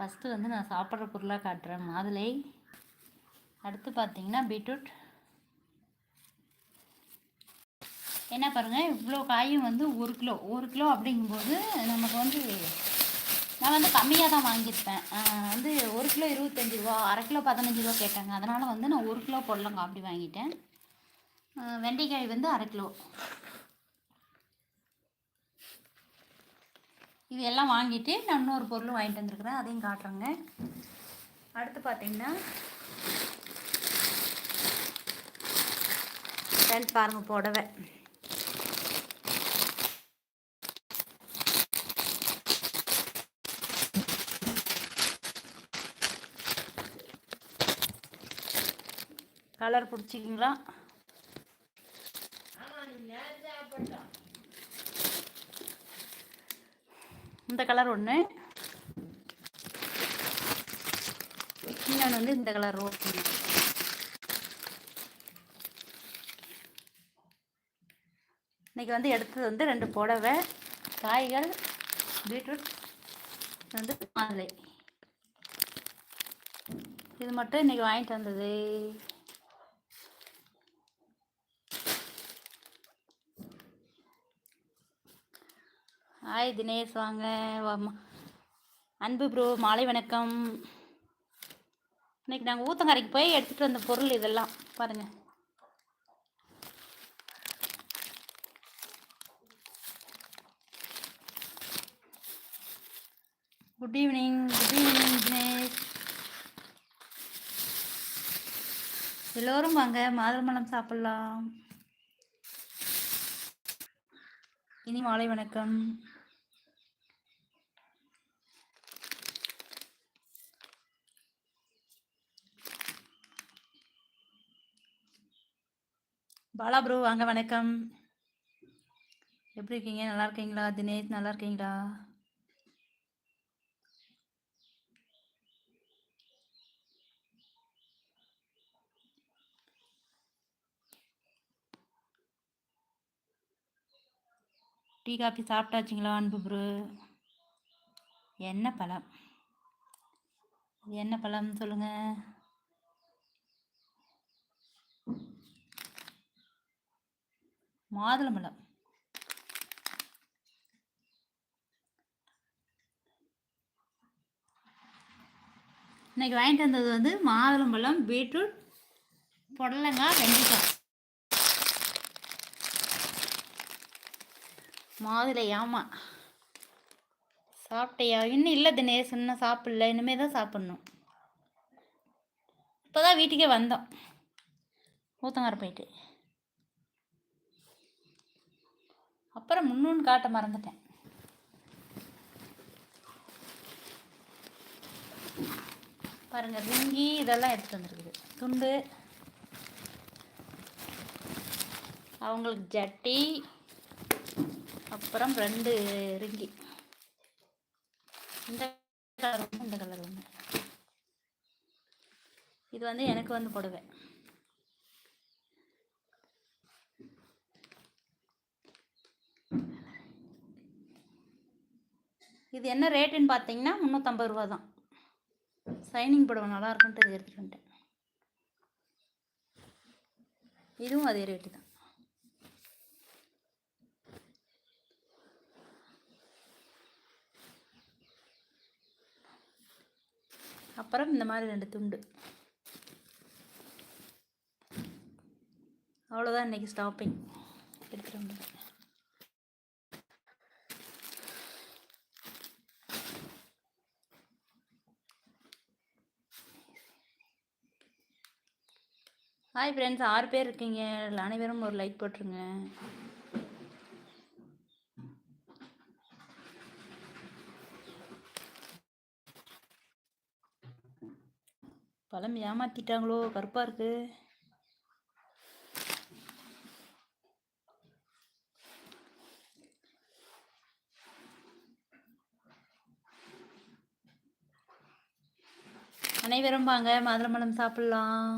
First வந்து நான் சாப்பிட்ற பொருளாக காட்டுறேன். மாதுளை. அடுத்து பார்த்தீங்கன்னா பீட்ரூட். என்ன பாருங்கள் இவ்வளோ காயும் வந்து ஒரு கிலோ. ஒரு கிலோ அப்படிங்கும்போது நமக்கு வந்து நான் வந்து கம்மியாக தான் வாங்கியிருப்பேன். வந்து ஒரு கிலோ இருபத்தஞ்சி ரூபா அரை கிலோ பதினஞ்சு ரூபா கேட்டாங்க. அதனால் வந்து நான் ஒரு கிலோ பொடலங்காய் அப்படி வாங்கிட்டேன். வெண்டைக்காய் வந்து அரை கிலோ. இது எல்லாம் வாங்கிட்டு நான் இன்னொரு பொருளும் வாங்கிட்டு வந்திருக்கிறேன். அதையும் காட்டுறேங்க. அடுத்து பார்த்தீங்கன்னா ஃப்ரெண்ட்ஸ் பாருங்கள் புடவை. கலர் பிடிச்சிக்கிங்களா இந்த கலர் ஒன்று இன்னொன்று வந்து இந்த கலர் ரோஸ் இன்றைக்கி வந்து எடுத்தது வந்து ரெண்டு புடவை. காய்கள் பீட்ரூட் வந்து மாதுளை. இது மட்டும் இன்றைக்கி வாங்கிட்டு வந்தது. ஹாய் தினேஷ். வாங்க அன்பு ப்ரோ மாலை வணக்கம். இன்னைக்கு நாங்கள் ஊத்தங்கரைக்கு போய் எடுத்துகிட்டு வந்த பொருள் இதெல்லாம். பாருங்கள் good evening good evening Dinesh. எல்லோரும் வாங்க மாதுளம்பழம் சாப்பிட்லாம். இனி மாலை வணக்கம். பாலா ப்ரோ வாங்க வணக்கம். எப்படி இருக்கீங்க? நல்லா இருக்கீங்களா? தினேஷ் நல்லா இருக்கீங்களா? டீ காஃபி சாப்பிட்டாச்சுங்களா அன்பு ப்ரோ? என்ன பழம்? என்ன பழம் சொல்லுங்கள் மாதுளம்பழம் இன்னைக்கு வாங்கிட்டு வந்தது வந்து மாதுளம்பழம் பீட்ரூட் புடலங்காய் வெண்டைக்காய். மாதுளை ஆமாம் சாப்பிட்டையா? இன்னும் இல்லை தினேஷ் இன்னும் சாப்பிடல. இனிமேல் தான் சாப்பிட்ணும். இப்போ தான் வீட்டுக்கே வந்தோம். ஊத்தங்கார போயிட்டு. அப்புறம் முன்னூன்னு காட்ட மறந்துட்டேன். பாருங்க ரிங்கி இதெல்லாம் எடுத்துகிட்டு வந்திருக்குது. துண்டு. அவங்களுக்கு ஜட்டி. அப்புறம் ரெண்டு ரிங்கி. இந்த கலர் ஒன்று இந்த கலர் ஒன்று இது வந்து எனக்கு வந்து போடுவேன் இது என்ன ரேட்டுன்னு பார்த்தீங்கன்னா முந்நூற்றம்பது ரூபா தான். சைனிங் புடவை நல்லா இருக்குன்ட்டு இது எடுத்துகிட்டு வந்துட்டேன். இதுவும் அதே ரேட்டு தான். அப்புறம் இந்த மாதிரி ரெண்டு துண்டு. அவ்வளோதான் இன்னைக்கு ஸ்டாப்பிங் எடுத்துகிட்டு வந்தேன் ஹாய் ஃப்ரெண்ட்ஸ் ஆறு பேர் இருக்கீங்க. அனைவரும் ஒரு லைக் போட்டுருங்க. பழம் ஏமாத்திட்டாங்களோ? கருப்பாக இருக்கு. அனைவரும் வாங்க மாதுளம்பழம் சாப்பிட்லாம்.